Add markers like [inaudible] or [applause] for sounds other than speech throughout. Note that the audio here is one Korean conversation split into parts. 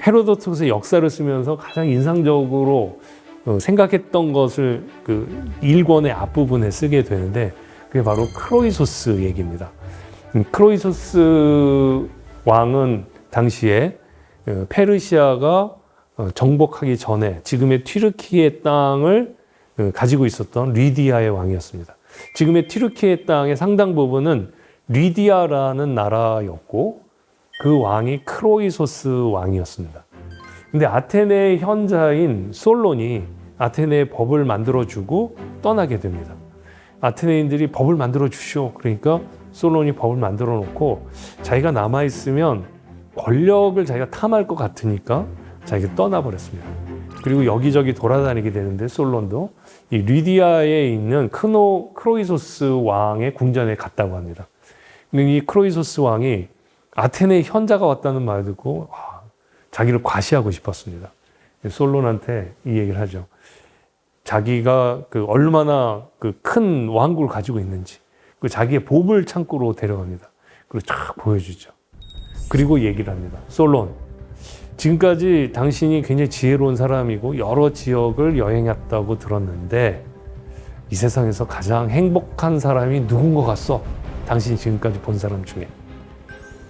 이 헤로도토스의 역사를 쓰면서 가장 인상적으로 어, 생각했던 것을 그 일권의 앞부분에 쓰게 되는데 그게 바로 크로이소스 얘기입니다. 음, 크로이소스 왕은 당시에 어, 페르시아가 어, 정복하기 전에 지금의 튀르키의 땅을 어, 가지고 있었던 리디아의 왕이었습니다. 지금의 튀르키의 땅의 상당 부분은 리디아라는 나라였고 그 왕이 크로이소스 왕이었습니다. 근데 아테네의 현자인 솔론이 아테네의 법을 만들어주고 떠나게 됩니다. 아테네인들이 법을 만들어 주시오. 그러니까 솔론이 법을 만들어 놓고 자기가 남아 있으면 권력을 자기가 탐할 것 같으니까 자기가 떠나버렸습니다. 그리고 여기저기 돌아다니게 되는데 솔론도 이 리디아에 있는 크노 크로이소스 왕의 궁전에 갔다고 합니다. 이 크로이소스 왕이 아테네 현자가 왔다는 말을 듣고 와, 자기를 과시하고 싶었습니다. 솔론한테 이 얘기를 하죠. 자기가 그 얼마나 그 큰 왕국을 가지고 있는지 그 자기의 보물 창고로 데려갑니다. 그리고 쫙 보여주죠. 그리고 얘기를 합니다. 솔론, 지금까지 당신이 굉장히 지혜로운 사람이고 여러 지역을 여행했다고 들었는데 이 세상에서 가장 행복한 사람이 누군 것 같소? 당신이 지금까지 본 사람 중에.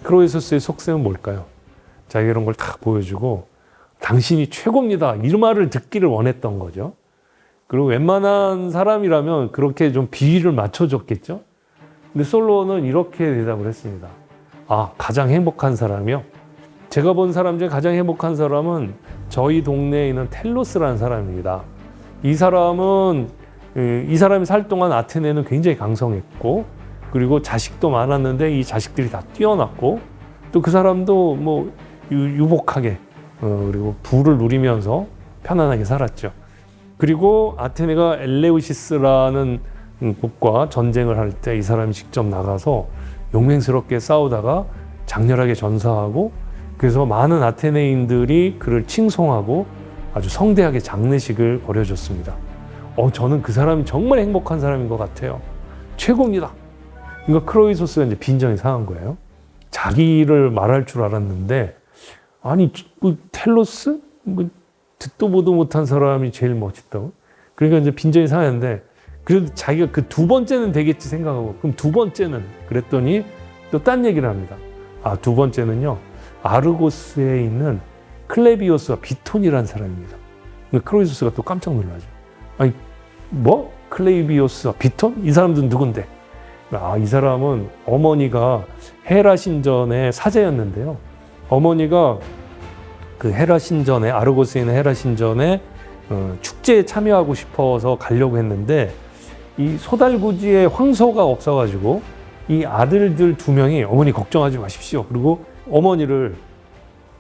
크로이소스의 속셈은 뭘까요? 자기 이런 걸 다 보여주고 당신이 최고입니다. 이 말을 듣기를 원했던 거죠. 그리고 웬만한 사람이라면 그렇게 좀 비위를 맞춰줬겠죠. 근데 솔로는 이렇게 대답을 했습니다. 아, 가장 행복한 사람이요? 제가 본 사람 중에 가장 행복한 사람은 저희 동네에 있는 텔로스라는 사람입니다. 이 사람은 이 사람이 살 동안 아테네는 굉장히 강성했고 그리고 자식도 많았는데 이 자식들이 다 뛰어났고 또 그 사람도 뭐 유복하게 어, 그리고 부를 누리면서 편안하게 살았죠. 그리고 아테네가 엘레우시스라는 곳과 전쟁을 할 때 이 사람이 직접 나가서 용맹스럽게 싸우다가 장렬하게 전사하고 그래서 많은 아테네인들이 그를 칭송하고 아주 성대하게 장례식을 벌여줬습니다. 어, 저는 그 사람이 정말 행복한 사람인 것 같아요. 최고입니다. 그러니까 크로이소스가 이제 빈정이 상한 거예요. 자기를 말할 줄 알았는데, 아니, 그 텔로스? 뭐 듣도 보도 못한 사람이 제일 멋있다고? 그러니까 이제 빈정이 상했는데, 그래도 자기가 그 두 번째는 되겠지 생각하고, 그럼 두 번째는? 그랬더니 또 딴 얘기를 합니다. 아, 두 번째는요, 아르고스에 있는 클레비오스와 비톤이라는 사람입니다. 크로이소스가 또 깜짝 놀라죠. 아니, 뭐? 클레이비오스와 비톤? 이 사람들은 누군데? 아, 이 사람은 어머니가 헤라 신전의 사제였는데요. 어머니가 그 헤라 신전에 아르고스에 있는 헤라 신전에 어, 축제에 참여하고 싶어서 가려고 했는데 이 소달구지에 황소가 없어가지고 이 아들들 두 명이 어머니 걱정하지 마십시오. 그리고 어머니를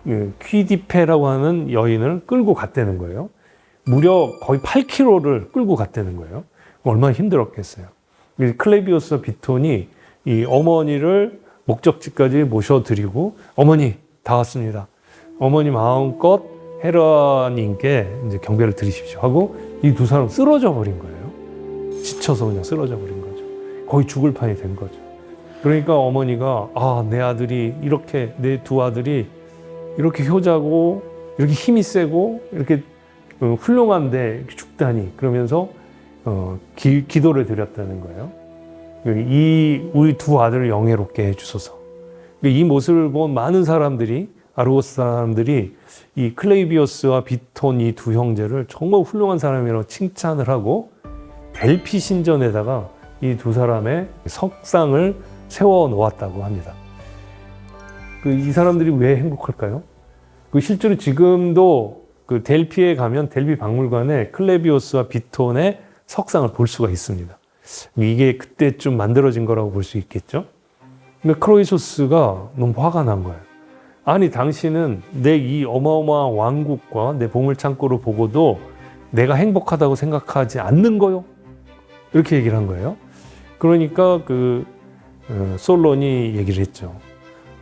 그 퀴디페라고 하는 여인을 끌고 갔다는 거예요. 무려 거의 8km를 끌고 갔다는 거예요. 얼마나 힘들었겠어요. 클레비오스 비톤이 이 어머니를 목적지까지 모셔드리고 어머니 다 왔습니다. 어머니 마음껏 헤라님께 이제 경배를 드리십시오 하고 이 두 사람 쓰러져 버린 거예요. 지쳐서 그냥 쓰러져 버린 거죠. 거의 죽을 판이 된 거죠. 그러니까 어머니가 아, 내 아들이 이렇게 내 두 아들이 이렇게 효자고 이렇게 힘이 세고 이렇게 어, 훌륭한데 죽다니 그러면서 어, 기, 기도를 드렸다는 거예요. 이 우리 두 아들을 영예롭게 해주소서. 이 모습을 본 많은 사람들이 아르고스 사람들이 이 클레이비오스와 비톤 이 두 형제를 정말 훌륭한 사람이라고 칭찬을 하고 델피 신전에다가 이 두 사람의 석상을 세워 놓았다고 합니다. 그 이 사람들이 왜 행복할까요? 그 실제로 지금도 그 델피에 가면 델피 박물관에 클레비오스와 비톤의 석상을 볼 수가 있습니다. 이게 그때쯤 만들어진 거라고 볼 수 있겠죠? 근데 크로이소스가 너무 화가 난 거예요. 아니, 당신은 내 이 어마어마한 왕국과 내 보물창고를 보고도 내가 행복하다고 생각하지 않는 거요? 이렇게 얘기를 한 거예요. 그러니까 그 어, 솔론이 얘기를 했죠.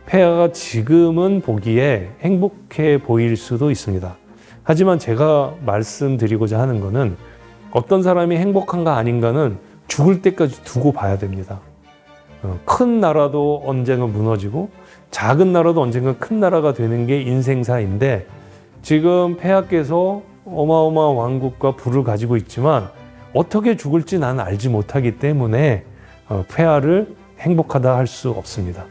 폐하가 지금은 보기에 행복해 보일 수도 있습니다. 하지만 제가 말씀드리고자 하는 것은 어떤 사람이 행복한가 아닌가는 죽을 때까지 두고 봐야 됩니다. 어, 큰 나라도 언젠가 무너지고 작은 나라도 언젠가 큰 나라가 되는 게 인생사인데 지금 폐하께서 어마어마한 왕국과 부를 가지고 있지만 어떻게 죽을지 나는 알지 못하기 때문에 어, 폐하를 행복하다 할 수 없습니다.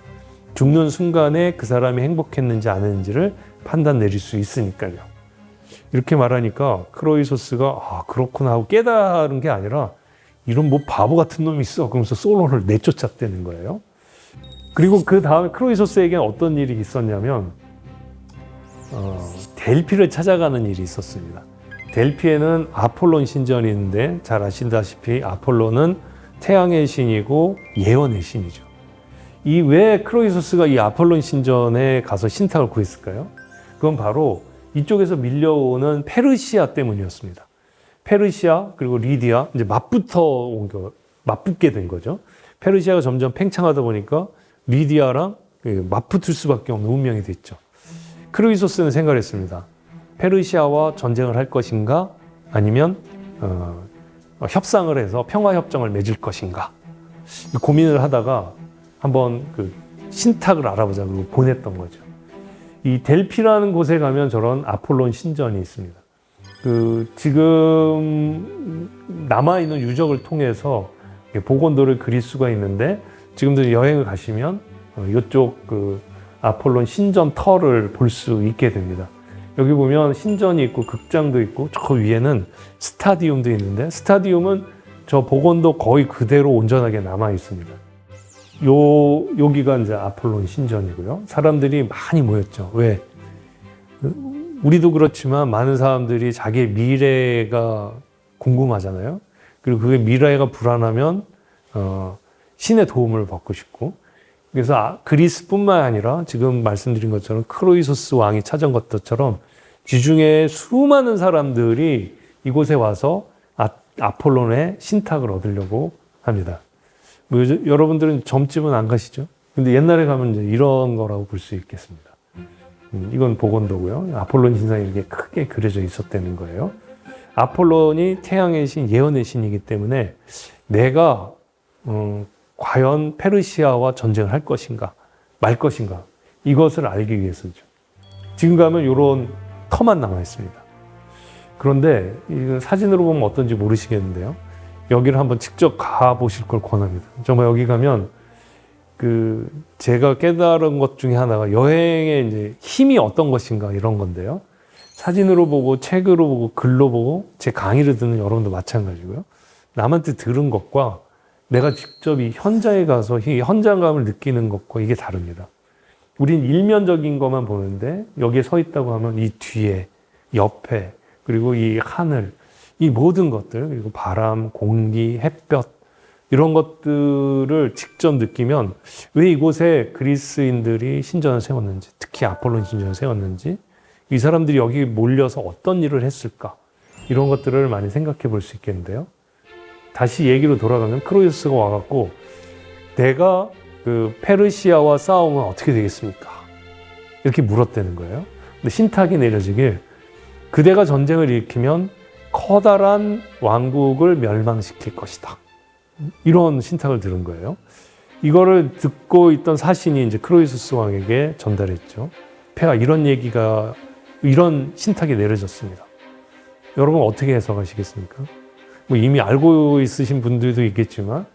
죽는 순간에 그 사람이 행복했는지 아닌지를 판단 내릴 수 있으니까요. 이렇게 말하니까 크로이소스가 아 그렇구나 하고 깨달은 게 아니라 이런 뭐 바보 같은 놈이 있어 그러면서 솔로를 내쫓았다는 거예요. 그리고 그 다음에 크로이소스에게는 어떤 일이 있었냐면 어, 델피를 찾아가는 일이 있었습니다. 델피에는 아폴론 신전이 있는데 잘 아시다시피 아폴론은 태양의 신이고 예언의 신이죠. 이 왜 크로이소스가 이 아폴론 신전에 가서 신탁을 구했을까요? 그건 바로 이쪽에서 밀려오는 페르시아 때문이었습니다. 페르시아 그리고 리디아 이제 맞붙어 온 거, 맞붙게 된 거죠. 페르시아가 점점 팽창하다 보니까 리디아랑 그 맞붙을 수밖에 없는 운명이 됐죠. 크루이소스는 생각을 했습니다. 페르시아와 전쟁을 할 것인가 아니면 어, 어, 협상을 해서 평화 협정을 맺을 것인가 고민을 하다가 한번 그 신탁을 알아보자 고 보냈던 거죠. 이 델피라는 곳에 가면 저런 아폴론 신전이 있습니다. 그 지금 남아 있는 유적을 통해서 복원도를 그릴 수가 있는데 지금도 여행을 가시면 어, 이쪽 그 아폴론 신전 터를 볼 수 있게 됩니다. 여기 보면 신전이 있고 극장도 있고 저 위에는 스타디움도 있는데 스타디움은 저 복원도 거의 그대로 온전하게 남아 있습니다. 요 여기가 이제 아폴론 신전이고요. 사람들이 많이 모였죠. 왜? 우리도 그렇지만 많은 사람들이 자기의 미래가 궁금하잖아요. 그리고 그게 미래가 불안하면 어, 신의 도움을 받고 싶고 그래서 아, 그리스뿐만 아니라 지금 말씀드린 것처럼 크로이소스 왕이 찾은 것처럼 지중해 수많은 사람들이 이곳에 와서 아, 아폴론의 신탁을 얻으려고 합니다. 뭐 요즘, 여러분들은 점집은 안 가시죠? 근데 옛날에 가면 이제 이런 거라고 볼 수 있겠습니다. 음, 이건 복원도고요. 아폴론 신상이 이렇게 크게 그려져 있었다는 거예요. 아폴론이 태양의 신, 예언의 신이기 때문에 내가 음, 과연 페르시아와 전쟁을 할 것인가, 말 것인가 이것을 알기 위해서죠. 지금 가면 이런 터만 남아 있습니다. 그런데 이 사진으로 보면 어떤지 모르시겠는데요. 여기를 한번 직접 가 보실 걸 권합니다. 정말 여기 가면 그 제가 깨달은 것 중에 하나가 여행의 이제 힘이 어떤 것인가 이런 건데요. 사진으로 보고 책으로 보고 글로 보고 제 강의를 듣는 여러분도 마찬가지고요. 남한테 들은 것과 내가 직접 이 현장에 가서 이 현장감을 느끼는 것과 이게 다릅니다. 우린 일면적인 것만 보는데 여기에 서 있다고 하면 이 뒤에, 옆에, 그리고 이 하늘, 이 모든 것들, 그리고 바람, 공기, 햇볕, 이런 것들을 직접 느끼면 왜 이곳에 그리스인들이 신전을 세웠는지, 특히 아폴론 신전을 세웠는지, 이 사람들이 여기 몰려서 어떤 일을 했을까, 이런 것들을 많이 생각해 볼 수 있겠는데요. 다시 얘기로 돌아가면 크로이스가 와갖고 내가 그 페르시아와 싸우면 어떻게 되겠습니까? 이렇게 물었다는 거예요. 근데 신탁이 내려지길 그대가 전쟁을 일으키면 커다란 왕국을 멸망시킬 것이다. 이런 신탁을 들은 거예요. 이거를 듣고 있던 사신이 이제 크로이수스 왕에게 전달했죠. 폐하 이런 얘기가 이런 신탁이 내려졌습니다. 여러분 어떻게 해석하시겠습니까? 뭐 이미 알고 있으신 분들도 있겠지만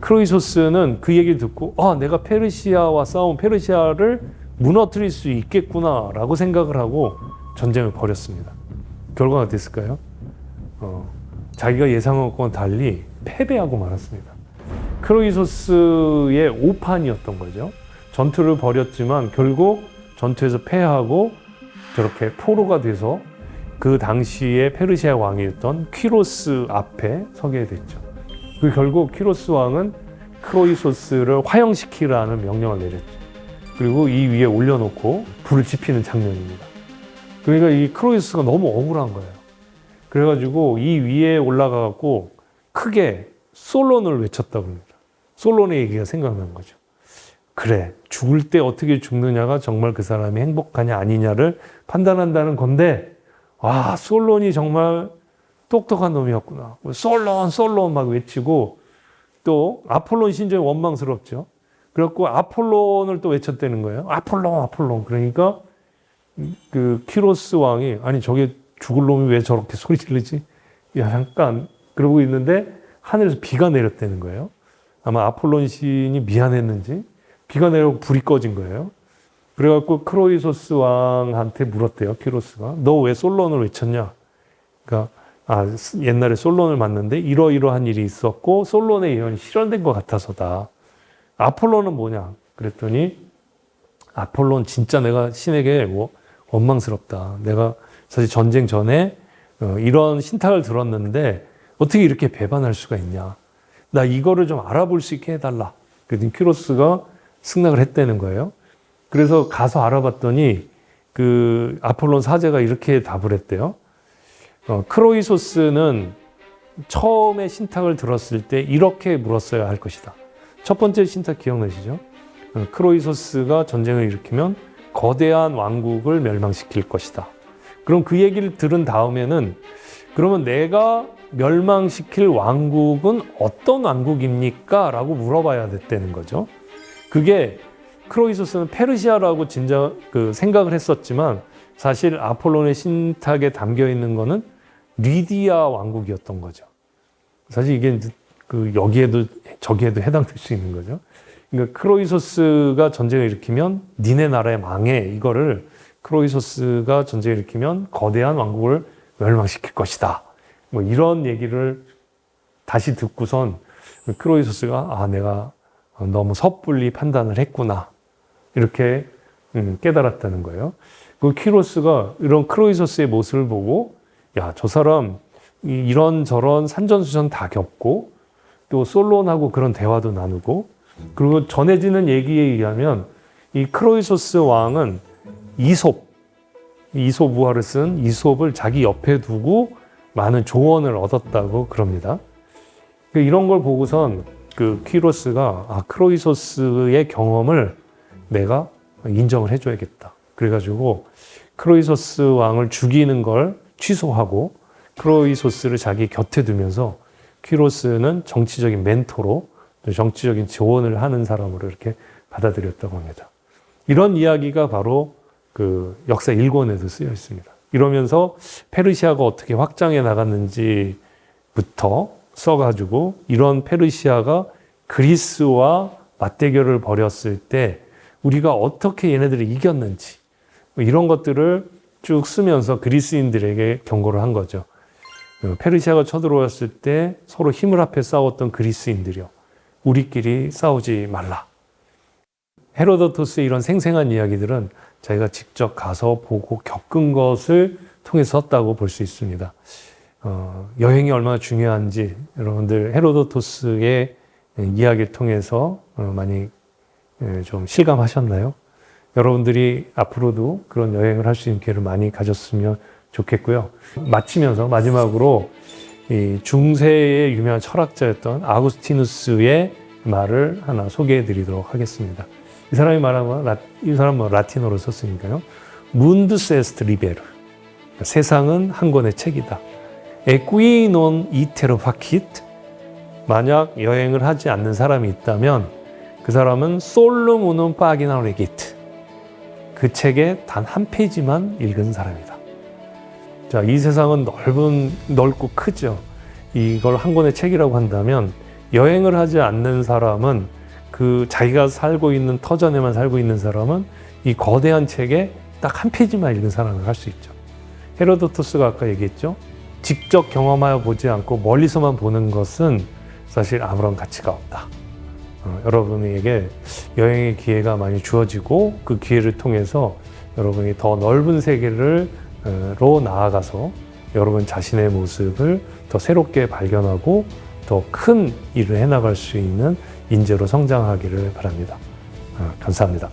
크로이소스는 그 얘기를 듣고 아 내가 페르시아와 싸운 페르시아를 무너뜨릴 수 있겠구나라고 생각을 하고 전쟁을 벌였습니다. 결과가 어땠을까요? 어, 자기가 예상한 것과는 달리 패배하고 말았습니다. 크로이소스의 오판이었던 거죠. 전투를 벌였지만 결국 전투에서 패하고 저렇게 포로가 돼서 그 당시에 페르시아 왕이었던 퀴로스 앞에 서게 됐죠. 그 결국 퀴로스 왕은 크로이소스를 화형시키라는 명령을 내렸죠. 그리고 이 위에 올려놓고 불을 지피는 장면입니다. 그러니까 이 크로이소스가 너무 억울한 거예요. 그래가지고 이 위에 올라가갖고 크게 솔론을 외쳤다고 합니다. 솔론의 얘기가 생각난 거죠. 그래, 죽을 때 어떻게 죽느냐가 정말 그 사람이 행복하냐 아니냐를 판단한다는 건데 와, 솔론이 정말 똑똑한 놈이었구나. 솔론, 솔론 막 외치고 또 아폴론 신전이 원망스럽죠. 그래갖고 아폴론을 또 외쳤다는 거예요. 아폴론, 아폴론. 그러니까 그 키로스 왕이 아니 저게 죽을 놈이 왜 저렇게 [laughs] 소리 지르지? 야 잠깐 그러고 있는데 하늘에서 비가 내렸다는 거예요. 아마 아폴론 신이 미안했는지 비가 내려고 불이 꺼진 거예요. 그래갖고 크로이소스 왕한테 물었대요. 키로스가 너 왜 솔론을 외쳤냐? 그러니까 아 옛날에 솔론을 만났는데 이러이러한 일이 있었고 솔론의 예언이 실현된 것 같아서다. 아폴론은 뭐냐? 그랬더니 아폴론 진짜 내가 신에게 뭐 원망스럽다. 내가 사실 전쟁 전에 어, 이런 신탁을 들었는데 어떻게 이렇게 배반할 수가 있냐. 나 이거를 좀 알아볼 수 있게 해달라. 그랬더니 키로스가 승낙을 했다는 거예요. 그래서 가서 알아봤더니 그 아폴론 사제가 이렇게 답을 했대요. 어, 크로이소스는 처음에 신탁을 들었을 때 이렇게 물었어야 할 것이다. 첫 번째 신탁 기억나시죠? 어, 크로이소스가 전쟁을 일으키면 거대한 왕국을 멸망시킬 것이다. 그럼 그 얘기를 들은 다음에는 그러면 내가 멸망시킬 왕국은 어떤 왕국입니까? 라고 물어봐야 됐다는 거죠. 그게 크로이소스는 페르시아라고 진짜 그 생각을 했었지만 사실 아폴론의 신탁에 담겨 있는 거는 리디아 왕국이었던 거죠. 사실 이게 그 여기에도 저기에도 해당될 수 있는 거죠. 그러니까 크로이소스가 전쟁을 일으키면 니네 나라의 망해 이거를 크로이소스가 전쟁을 일으키면 거대한 왕국을 멸망시킬 것이다. 뭐 이런 얘기를 다시 듣고선 크로이소스가 아 내가 너무 섣불리 판단을 했구나 이렇게 음, 깨달았다는 거예요. 그 키로스가 이런 크로이소스의 모습을 보고 야 저 사람 이런 저런 산전수전 다 겪고 또 솔론하고 그런 대화도 나누고 그리고 전해지는 얘기에 의하면 이 크로이소스 왕은 이솝 이솝 우화를 쓴 이솝을 자기 옆에 두고 많은 조언을 얻었다고 그럽니다. 그 이런 걸 보고선 그 키로스가 아 크로이소스의 경험을 내가 인정을 해줘야겠다. 그래가지고 크로이소스 왕을 죽이는 걸 취소하고 크로이소스를 자기 곁에 두면서 키로스는 정치적인 멘토로 정치적인 조언을 하는 사람으로 이렇게 받아들였다고 합니다. 이런 이야기가 바로 그 역사 일권에도 쓰여 있습니다. 이러면서 페르시아가 어떻게 확장해 나갔는지부터 써가지고 이런 페르시아가 그리스와 맞대결을 벌였을 때 우리가 어떻게 얘네들을 이겼는지 뭐 이런 것들을 쭉 쓰면서 그리스인들에게 경고를 한 거죠. 어, 페르시아가 쳐들어왔을 때 서로 힘을 합해 싸웠던 그리스인들이요. 우리끼리 싸우지 말라. 헤로도토스의 이런 생생한 이야기들은 자기가 직접 가서 보고 겪은 것을 통해서 썼다고 볼 수 있습니다. 어, 여행이 얼마나 중요한지 여러분들 헤로도토스의 이야기를 통해서 어, 많이 예, 좀 실감하셨나요? 여러분들이 앞으로도 그런 여행을 할 수 있는 기회를 많이 가졌으면 좋겠고요. 마치면서 마지막으로 이 중세의 유명한 철학자였던 아구스티누스의 말을 하나 소개해 드리도록 하겠습니다. 이 사람이 말한 건, 이 사람은 라틴어로 썼으니까요. 문드스 에스트 리베르. 세상은 한 권의 책이다. 에쿠이 논 이테르 파키트. 만약 여행을 하지 않는 사람이 있다면 그 사람은 솔로몬은 빠기나 레기트. 그 책의 단 한 페이지만 읽은 사람이다. 자, 이 세상은 넓은, 넓고 크죠. 이걸 한 권의 책이라고 한다면 여행을 하지 않는 사람은 그 자기가 살고 있는 터전에만 살고 있는 사람은 이 거대한 책에 딱 한 페이지만 읽은 사람을 할 수 있죠. 헤로도토스가 아까 얘기했죠. 직접 경험하여 보지 않고 멀리서만 보는 것은 사실 아무런 가치가 없다. 어, 여러분에게 여행의 기회가 많이 주어지고 그 기회를 통해서 여러분이 더 넓은 세계를 로 나아가서 여러분 자신의 모습을 더 새롭게 발견하고 더 큰 일을 해나갈 수 있는 인재로 성장하기를 바랍니다. 어, 감사합니다.